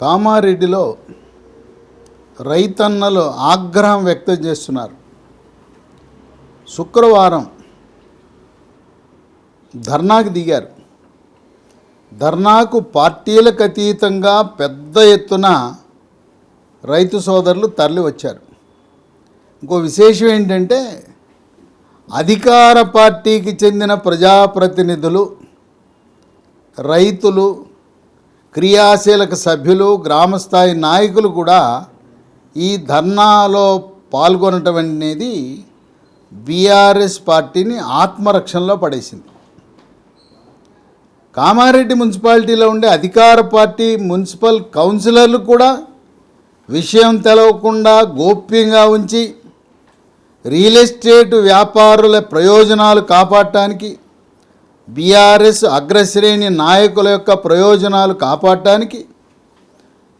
కామారెడ్డిలో రైతన్నలు ఆగ్రహం వ్యక్తం చేస్తున్నారు. శుక్రవారం ధర్నాకు దిగారు. ధర్నాకు పార్టీలకు అతీతంగా పెద్ద ఎత్తున రైతు సోదరులు తరలి వచ్చారు ఇంకో విశేషం ఏంటంటే అధికార పార్టీకి చెందిన ప్రజాప్రతినిధులు రైతులు క్రియాశీలక సభ్యులు గ్రామస్థాయి నాయకులు కూడా ఈ ధర్నాలో పాల్గొనటం అనేది బీఆర్ఎస్ పార్టీని ఆత్మరక్షణలో పడేసింది. కామారెడ్డి మున్సిపాలిటీలో ఉండే అధికార పార్టీ మున్సిపల్ కౌన్సిలర్లు కూడా విషయం తెలవకుండా గోప్యంగా ఉంచి రియల్ ఎస్టేట్ వ్యాపారుల ప్రయోజనాలు కాపాడటానికి బీఆర్ఎస్ అగ్రశ్రేణి నాయకుల యొక్క ప్రయోజనాలు కాపాడటానికి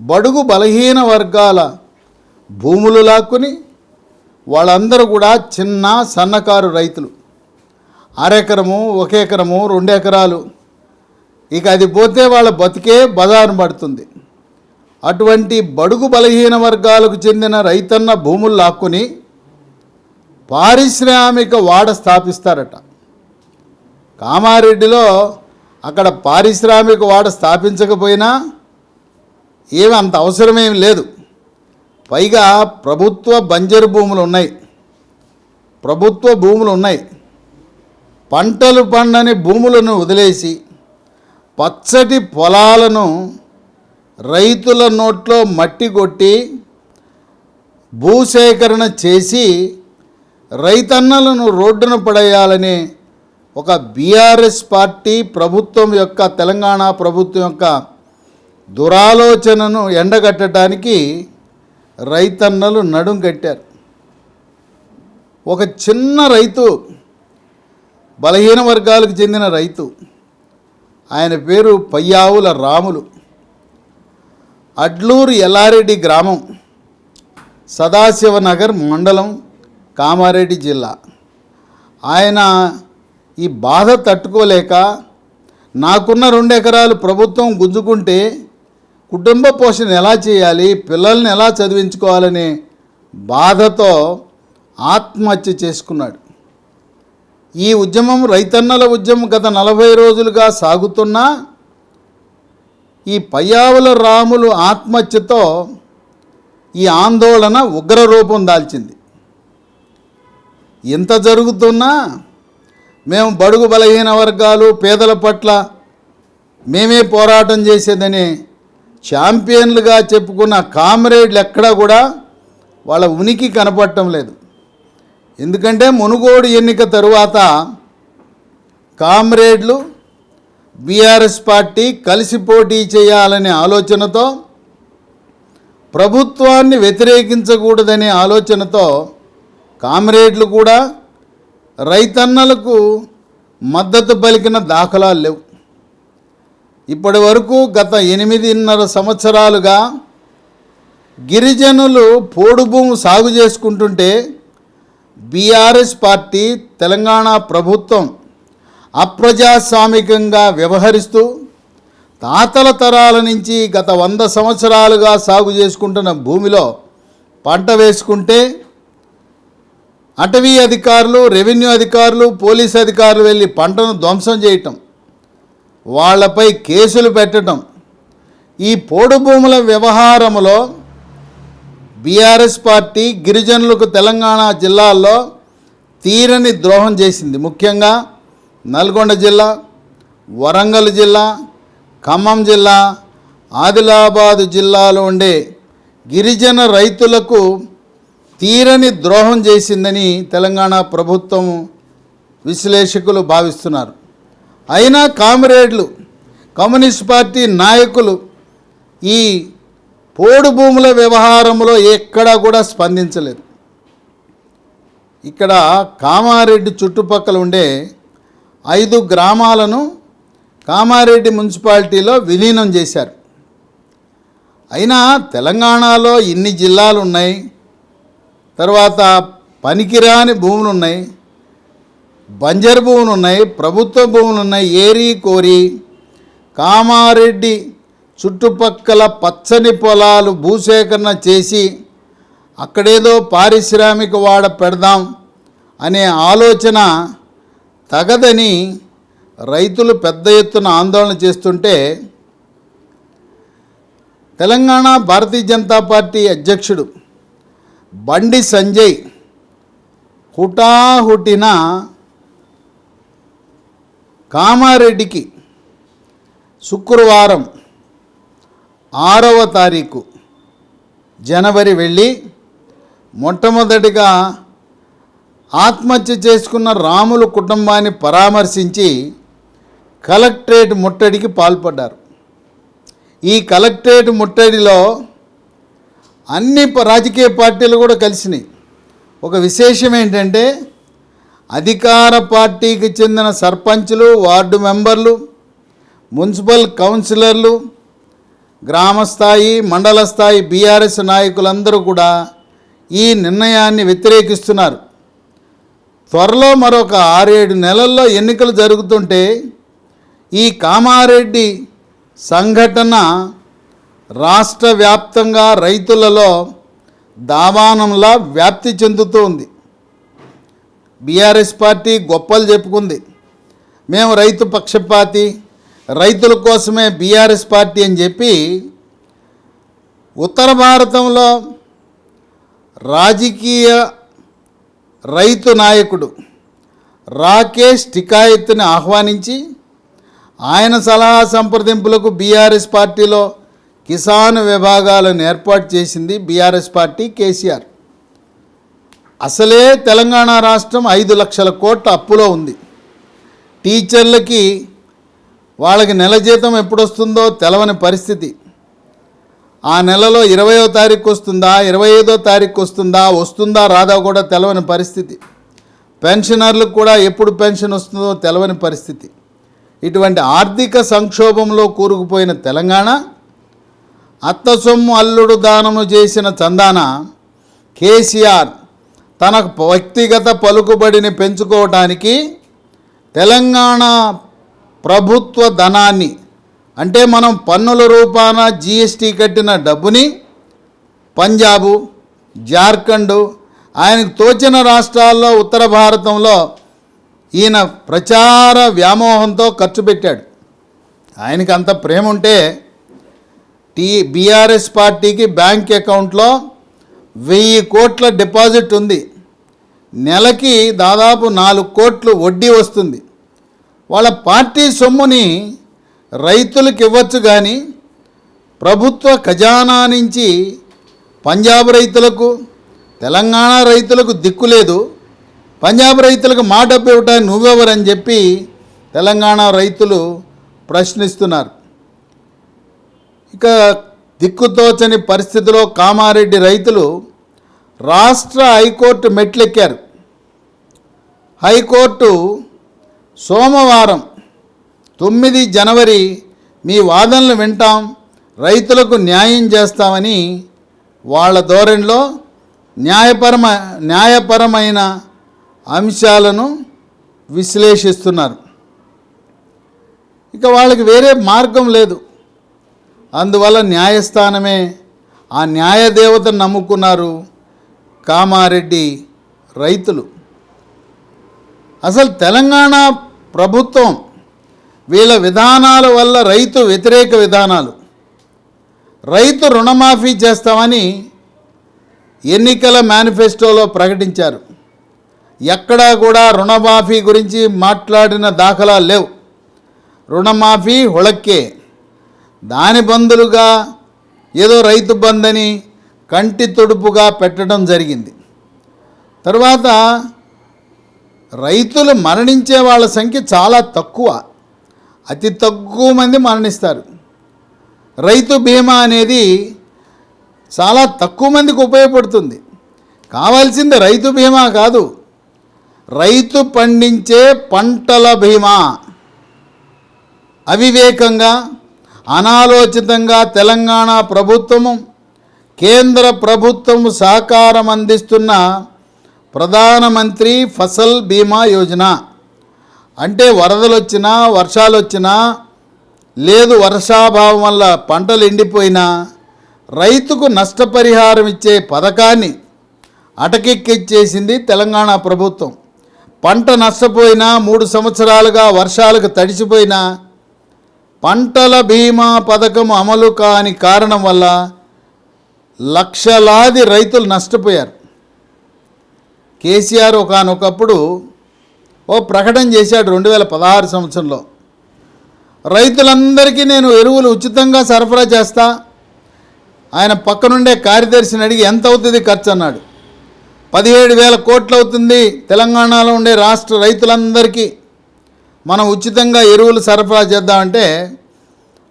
బడుగు బలహీన వర్గాల భూములు లాక్కుని వాళ్ళందరూ కూడా చిన్న సన్నకారు రైతులు. అరెకరము ఒక ఎకరము రెండు ఎకరాలు ఇక అది పోతే వాళ్ళ బతికే బదారు పడుతుంది. అటువంటి బడుగు బలహీన వర్గాలకు చెందిన రైతన్న భూములు లాక్కుని పారిశ్రామిక వాడ స్థాపిస్తారట. కామారెడ్డిలో అక్కడ పారిశ్రామిక వాడ స్థాపించకపోయినా ఏమి అంత అవసరమేం లేదు. పైగా ప్రభుత్వ బంజరు భూములు ఉన్నాయి. ప్రభుత్వ భూములు ఉన్నాయి. పంటలు పండని భూములను వదిలేసి పచ్చటి పొలాలను రైతుల నోట్లో మట్టి కొట్టి భూసేకరణ చేసి రైతన్నలను రోడ్డున పడేయాలనే ఒక బీఆర్ఎస్ పార్టీ ప్రభుత్వం యొక్క తెలంగాణ ప్రభుత్వం యొక్క దురాలోచనను ఎండగట్టడానికి రైతన్నలు నడుం కట్టారు. ఒక చిన్న రైతు బలహీన వర్గాలకు చెందిన రైతు ఆయన పేరు పయ్యావుల రాములు. అడ్లూరు ఎల్లారెడ్డి గ్రామం సదాశివనగర్ మండలం కామారెడ్డి జిల్లా. ఆయన ఈ బాధ తట్టుకోలేక నాకున్న రెండు ఎకరాలు ప్రభుత్వం గుంజుకుంటే కుటుంబ పోషణ ఎలా చేయాలి పిల్లల్ని ఎలా చదివించుకోవాలనే బాధతో ఆత్మహత్య చేసుకున్నాడు. ఈ ఉద్యమం రైతన్నల ఉద్యమం గత నలభై రోజులుగా సాగుతున్నా ఈ పయ్యావుల రాములు ఆత్మహత్యతో ఈ ఆందోళన ఉగ్ర రూపం దాల్చింది. ఎంత జరుగుతున్నా మేము బడుగు బలహీన వర్గాలు పేదల పట్ల మేమే పోరాటం చేసేదని ఛాంపియన్లుగా చెప్పుకున్న కామ్రేడ్లు ఎక్కడా కూడా వాళ్ళ ఉనికి కనపడటం లేదు. ఎందుకంటే మునుగోడు ఎన్నిక తరువాత కామ్రేడ్లు బీఆర్ఎస్ పార్టీ కలిసి పోటీ చేయాలనే ఆలోచనతో ప్రభుత్వాన్ని వ్యతిరేకించకూడదనే ఆలోచనతో కామ్రేడ్లు కూడా రైతన్నలకు మద్దతు పలికిన దాఖలాలు లేవు. ఇప్పటి వరకు గత ఎనిమిదిన్నర సంవత్సరాలుగా గిరిజనులు పోడు భూము సాగు చేసుకుంటుంటే బీఆర్ఎస్ పార్టీ తెలంగాణ ప్రభుత్వం అప్రజాస్వామికంగా వ్యవహరిస్తూ తాతల తరాల నుంచి గత వంద సంవత్సరాలుగా సాగు చేసుకుంటున్న భూమిలో పంట వేసుకుంటే అటవీ అధికారులు రెవెన్యూ అధికారులు పోలీస్ అధికారులు వెళ్ళి పంటను ధ్వంసం చేయటం వాళ్ళపై కేసులు పెట్టడం ఈ పోడు భూముల వ్యవహారంలో బీఆర్ఎస్ పార్టీ గిరిజనులకు తెలంగాణ జిల్లాల్లో తీరని ద్రోహం చేసింది. ముఖ్యంగా నల్గొండ జిల్లా వరంగల్ జిల్లా ఖమ్మం జిల్లా ఆదిలాబాదు జిల్లాలో ఉండే గిరిజన రైతులకు తీరని ద్రోహం చేసిందని తెలంగాణ ప్రభుత్వం విశ్లేషకులు భావిస్తున్నారు. అయినా కామ్రేడ్లు కమ్యూనిస్ట్ పార్టీ నాయకులు ఈ పోడు భూముల వ్యవహారంలో ఎక్కడా కూడా స్పందించలేదు. ఇక్కడ కామారెడ్డి చుట్టుపక్కల ఉండే ఐదు గ్రామాలను కామారెడ్డి మున్సిపాలిటీలో విలీనం చేశారు. అయినా తెలంగాణలో ఇన్ని జిల్లాలు ఉన్నాయి. తర్వాత పనికిరాని భూములు ఉన్నాయి బంజరు భూములు ఉన్నాయి ప్రభుత్వ భూములు ఉన్నాయి ఏరి కోరి కామారెడ్డి చుట్టుపక్కల పచ్చని పొలాలు భూసేకరణ చేసి అక్కడేదో పారిశ్రామిక వాడ పెడదాం అనే ఆలోచన తగదని రైతులు పెద్ద ఎత్తున ఆందోళన చేస్తుంటే తెలంగాణ భారతీయ జనతా పార్టీ అధ్యక్షుడు బండి సంజయ్ హుటాహుటిన కామారెడ్డికి శుక్రవారం ఆరవ తారీఖు జనవరి వెళ్ళి మొట్టమొదటిగా ఆత్మహత్య చేసుకున్న రాములు కుటుంబాన్ని పరామర్శించి కలెక్టరేట్ ముట్టడికి పాల్పడ్డారు. ఈ కలెక్టరేట్ ముట్టడిలో అన్ని ప- రాజకీయ పార్టీలు కూడా కలిసినాయి. ఒక విశేషం ఏంటంటే అధికార పార్టీకి చెందిన సర్పంచులు వార్డు మెంబర్లు మున్సిపల్ కౌన్సిలర్లు గ్రామస్థాయి మండల స్థాయి బీఆర్ఎస్ నాయకులందరూ కూడా ఈ నిర్ణయాన్ని వ్యతిరేకిస్తున్నారు. త్వరలో మరొక ఆరేడు నెలల్లో ఎన్నికలు జరుగుతుంటే ఈ కామారెడ్డి సంఘటన రాష్ట్ర వ్యాప్తంగా రైతులలో దావానంలా వ్యాప్తి చెందుతూ ఉంది. బీఆర్ఎస్ పార్టీ గొప్పలు చెప్పుకుంది. మేము రైతు పక్షపాతి రైతుల కోసమే బీఆర్ఎస్ పార్టీ అని చెప్పి ఉత్తర భారతంలో రాజకీయ రైతు నాయకుడు రాకేష్ టికాయత్ని ఆహ్వానించి ఆయన సలహా సంప్రదింపులకు బీఆర్ఎస్ పార్టీలో కిసాన్ విభాగాలను ఏర్పాటు చేసింది బీఆర్ఎస్ పార్టీ కేసీఆర్. అసలే తెలంగాణ రాష్ట్రం ఐదు లక్షల కోట్ల అప్పులో ఉంది. టీచర్లకి వాళ్ళకి నెల జీతం ఎప్పుడు వస్తుందో తెలవని పరిస్థితి. ఆ నెలలో ఇరవయో తారీఖు వస్తుందా ఇరవై ఐదో తారీఖు వస్తుందా వస్తుందా రాదా కూడా తెలవని పరిస్థితి. పెన్షనర్లకు కూడా ఎప్పుడు పెన్షన్ వస్తుందో తెలవని పరిస్థితి. ఇటువంటి ఆర్థిక సంక్షోభంలో కూరుకుపోయిన తెలంగాణ అత్త సొమ్ము అల్లుడు దానము చేసిన చందాన కేసీఆర్ తన వ్యక్తిగత పలుకుబడిని పెంచుకోవటానికి తెలంగాణ ప్రభుత్వ ధనాన్ని అంటే మనం పన్నుల రూపాన జీఎస్టీ కట్టిన డబ్బుని పంజాబు జార్ఖండ్ ఆయనకు తోచిన రాష్ట్రాల్లో ఉత్తర భారతంలో ఈయన ప్రచార వ్యామోహంతో ఖర్చు పెట్టాడు. ఆయనకి అంత ప్రేమ ఉంటే టీ బీఆర్ఎస్ పార్టీకి బ్యాంక్ అకౌంట్లో వెయ్యి కోట్ల డిపాజిట్ ఉంది. నెలకి దాదాపు నాలుగు కోట్లు వడ్డీ వస్తుంది. వాళ్ళ పార్టీ సొమ్ముని రైతులకు ఇవ్వచ్చు కానీ ప్రభుత్వ ఖజానా నుంచి పంజాబ్ రైతులకు తెలంగాణ రైతులకు దిక్కు లేదు. పంజాబ్ రైతులకు మా డబ్బు ఇవ్వటానికి నువ్వెవరని చెప్పి తెలంగాణ రైతులు ప్రశ్నిస్తున్నారు. ఇక దిక్కుతోచని పరిస్థితిలో కామారెడ్డి రైతులు రాష్ట్ర హైకోర్టు మెట్లెక్కారు. హైకోర్టు సోమవారం తొమ్మిది జనవరి మీ వాదనలు వింటాం రైతులకు న్యాయం చేస్తామని వాళ్ళ ధోరణిలో న్యాయపరమ న్యాయపరమైన అంశాలను విశ్లేషిస్తున్నారు. ఇక వాళ్ళకి వేరే మార్గం లేదు. అందువల్ల న్యాయస్థానమే. ఆ న్యాయదేవతను నమ్ముకున్నారు కామారెడ్డి రైతులు. అసలు తెలంగాణ ప్రభుత్వం వీళ్ళ విధానాల వల్ల రైతు వ్యతిరేక విధానాలు. రైతు రుణమాఫీ చేస్తామని ఎన్నికల మేనిఫెస్టోలో ప్రకటించారు. ఎక్కడా కూడా రుణమాఫీ గురించి మాట్లాడిన దాఖలా లేవు. రుణమాఫీ హుళక్కే. దాని బందులుగా ఏదో రైతు బందని కంటి తొడుపుగా పెట్టడం జరిగింది. తర్వాత రైతులు మరణించే వాళ్ళ సంఖ్య చాలా తక్కువ. అతి తక్కువ మంది మరణిస్తారు. రైతు బీమా అనేది చాలా తక్కువ మందికి ఉపయోగపడుతుంది. కావాల్సింది రైతు బీమా కాదు. రైతు పండించే పంటల బీమా. అవివేకంగా అనాలోచితంగా తెలంగాణ ప్రభుత్వము కేంద్ర ప్రభుత్వం సహకారం అందిస్తున్న ప్రధానమంత్రి ఫసల్ బీమా యోజన. అంటే వరదలు వచ్చినా వర్షాలు వచ్చినా లేదు వర్షాభావం వల్ల పంటలు ఎండిపోయినా రైతుకు నష్టపరిహారం ఇచ్చే పథకాన్ని అటకెక్కిచ్చేసింది తెలంగాణ ప్రభుత్వం. పంట నష్టపోయినా మూడు సంవత్సరాలుగా వర్షాలకు తడిసిపోయినా పంటల బీమా పథకం అమలు కాని కారణం వల్ల లక్షలాది రైతులు నష్టపోయారు. కేసీఆర్ ఒకనొకప్పుడు ఓ ప్రకటన చేశాడు రెండు వేల పదహారు సంవత్సరంలో. రైతులందరికీ నేను ఎరువులు ఉచితంగా సరఫరా చేస్తా ఆయన పక్కనుండే కార్యదర్శిని అడిగి ఎంత అవుతుంది ఖర్చు అన్నాడు. పదిహేడు వేల కోట్లు అవుతుంది తెలంగాణలో ఉండే రాష్ట్ర రైతులందరికీ. మనం ఉచితంగా ఎరువులు సరఫరా చేద్దామంటే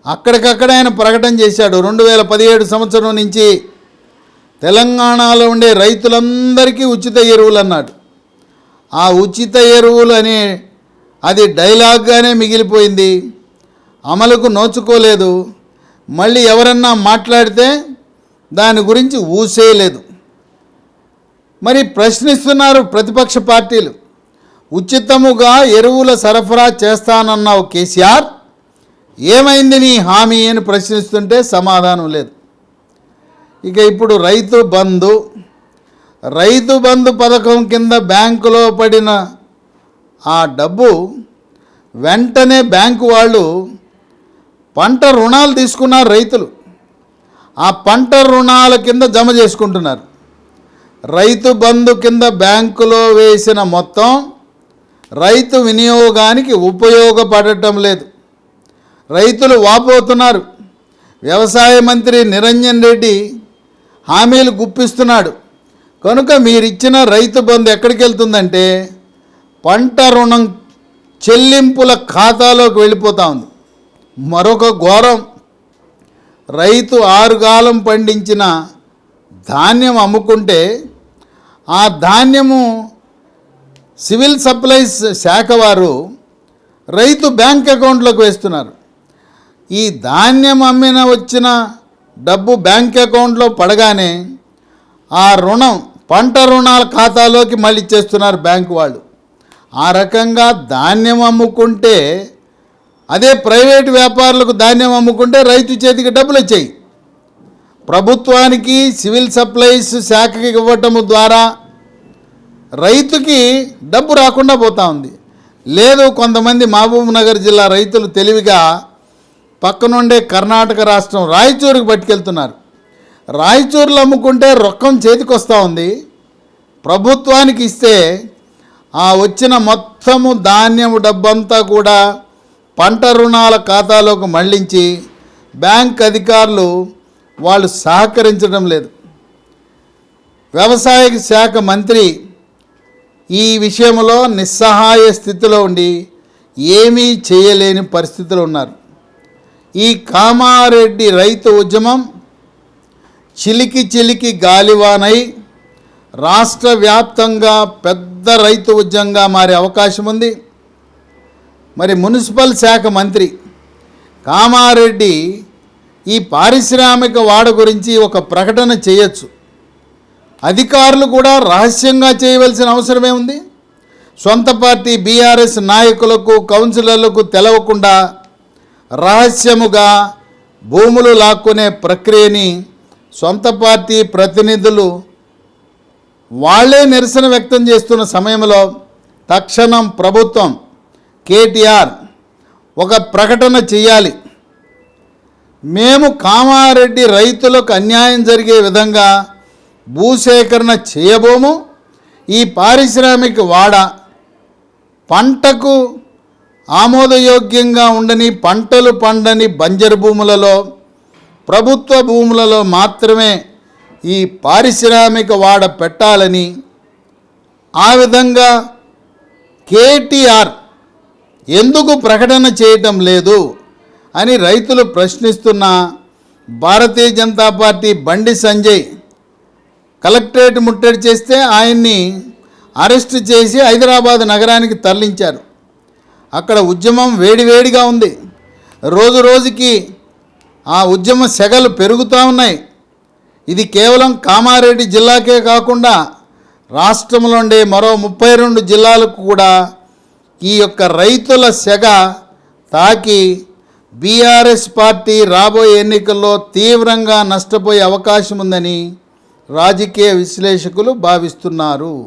అక్కడికక్కడ ఆయన ప్రకటన చేశాడు. రెండు వేల పదిహేడు సంవత్సరం నుంచి తెలంగాణలో ఉండే రైతులందరికీ ఉచిత ఎరువులు అన్నాడు. ఆ ఉచిత ఎరువులు అనే అది డైలాగ్గానే మిగిలిపోయింది. అమలుకు నోచుకోలేదు. మళ్ళీ ఎవరన్నా మాట్లాడితే దాని గురించి ఊసేయలేదు మరి ప్రశ్నిస్తున్నారు ప్రతిపక్ష పార్టీలు. ఉచితముగా ఎరువుల సరఫరా చేస్తానన్నావు కేసీఆర్. ఏమైంది నీ హామీ అని ప్రశ్నిస్తుంటే సమాధానం లేదు. ఇక ఇప్పుడు రైతు బంధు. రైతు బంధు పథకం కింద బ్యాంకులో పడిన ఆ డబ్బు వెంటనే బ్యాంకు వాళ్ళు పంట రుణాలు తీసుకున్నారు రైతులు. ఆ పంట రుణాల కింద జమ చేసుకుంటున్నారు. రైతు బంధు కింద బ్యాంకులో వేసిన మొత్తం రైతు వినియోగానికి ఉపయోగపడటం లేదు. రైతులు వాపోతున్నారు. వ్యవసాయ మంత్రి నిరంజన్ రెడ్డి హామీలు గుప్పిస్తున్నాడు. కనుక మీరిచ్చిన రైతు బంధు ఎక్కడికి వెళ్తుందంటే పంట రుణం చెల్లింపుల ఖాతాలోకి వెళ్ళిపోతా ఉంది. మరొక ఘోరం. రైతు ఆరుగాలం పండించిన ధాన్యం అమ్ముకుంటే ఆ ధాన్యము సివిల్ సప్లైస్ శాఖ వారు రైతు బ్యాంక్ అకౌంట్లోకి వేస్తున్నారు. ఈ ధాన్యం అమ్మిన వచ్చిన డబ్బు బ్యాంక్ అకౌంట్లో పడగానే ఆ రుణం పంట రుణాల ఖాతాలోకి మళ్ళీ ఇచ్చేస్తున్నారు బ్యాంకు వాళ్ళు. ఆ రకంగా ధాన్యం అమ్ముకుంటే అదే ప్రైవేటు వ్యాపారులకు ధాన్యం అమ్ముకుంటే రైతు చేతికి డబ్బులు వచ్చాయి. ప్రభుత్వానికి సివిల్ సప్లైస్ శాఖకి ఇవ్వటము ద్వారా రైతుకి డబ్బు రాకుండా పోతా ఉంది. లేదు కొంతమంది మహబూబ్ నగర్ జిల్లా రైతులు తెలివిగా పక్కనుండే కర్ణాటక రాష్ట్రం రాయచూరుకి పట్టుకెళ్తున్నారు. రాయచూరులో అమ్ముకుంటే రొక్కం చేతికి వస్తూ ఉంది. ప్రభుత్వానికి ఇస్తే ఆ వచ్చిన మొత్తము ధాన్యము డబ్బంతా కూడా పంట రుణాల ఖాతాలోకి మళ్ళించి బ్యాంక్ అధికారులు వాళ్ళు సహకరించడం లేదు. వ్యవసాయ శాఖ మంత్రి ఈ విషయంలో నిస్సహాయ స్థితిలో ఉండి ఏమీ చేయలేని పరిస్థితులు ఉన్నారు. ఈ కామారెడ్డి రైతు ఉద్యమం చిలికి చిలికి గాలివానై రాష్ట్ర వ్యాప్తంగా పెద్ద రైతు ఉద్యమంగా మారే అవకాశం ఉంది. మరి మున్సిపల్ శాఖ మంత్రి కామారెడ్డి ఈ పారిశ్రామిక వాడ గురించి ఒక ప్రకటన చేయొచ్చు. అధికారులు కూడా రహస్యంగా చేయవలసిన అవసరమే ఉంది. సొంత పార్టీ బీఆర్ఎస్ నాయకులకు కౌన్సిలర్లకు తెలవకుండా రహస్యముగా భూములు లాక్కునే ప్రక్రియని సొంత పార్టీ ప్రతినిధులు వాళ్ళే నిరసన వ్యక్తం చేస్తున్న సమయంలో తక్షణం ప్రభుత్వం కేటీఆర్ ఒక ప్రకటన చేయాలి. మేము కామారెడ్డి రైతులకు అన్యాయం జరిగే విధంగా భూసేకరణ చేయబోము. ఈ పారిశ్రామిక వాడ పంటకు ఆమోదయోగ్యంగా ఉండని పంటలు పండని బంజరు భూములలో ప్రభుత్వ భూములలో మాత్రమే ఈ పారిశ్రామిక వాడ పెట్టాలని ఆ విధంగా కేటీఆర్ ఎందుకు ప్రకటన చేయటం లేదు అని రైతులు ప్రశ్నిస్తున్న భారతీయ జనతా పార్టీ బండి సంజయ్ కలెక్టరేట్ ముట్టడి చేస్తే ఆయన్ని అరెస్ట్ చేసి హైదరాబాద్ నగరానికి తరలించారు. అక్కడ ఉద్యమం వేడివేడిగా ఉంది. రోజు రోజుకి ఆ ఉద్యమ సెగలు పెరుగుతూ ఉన్నాయి. ఇది కేవలం కామారెడ్డి జిల్లాకే కాకుండా రాష్ట్రంలో ఉండే మరో ముప్పై రెండు జిల్లాలకు కూడా ఈ యొక్క రైతుల సెగ తాకి బీఆర్ఎస్ పార్టీ రాబోయే ఎన్నికల్లో తీవ్రంగా నష్టపోయే అవకాశం ఉందని రాజకీయ విశ్లేషకులు భావిస్తున్నారు.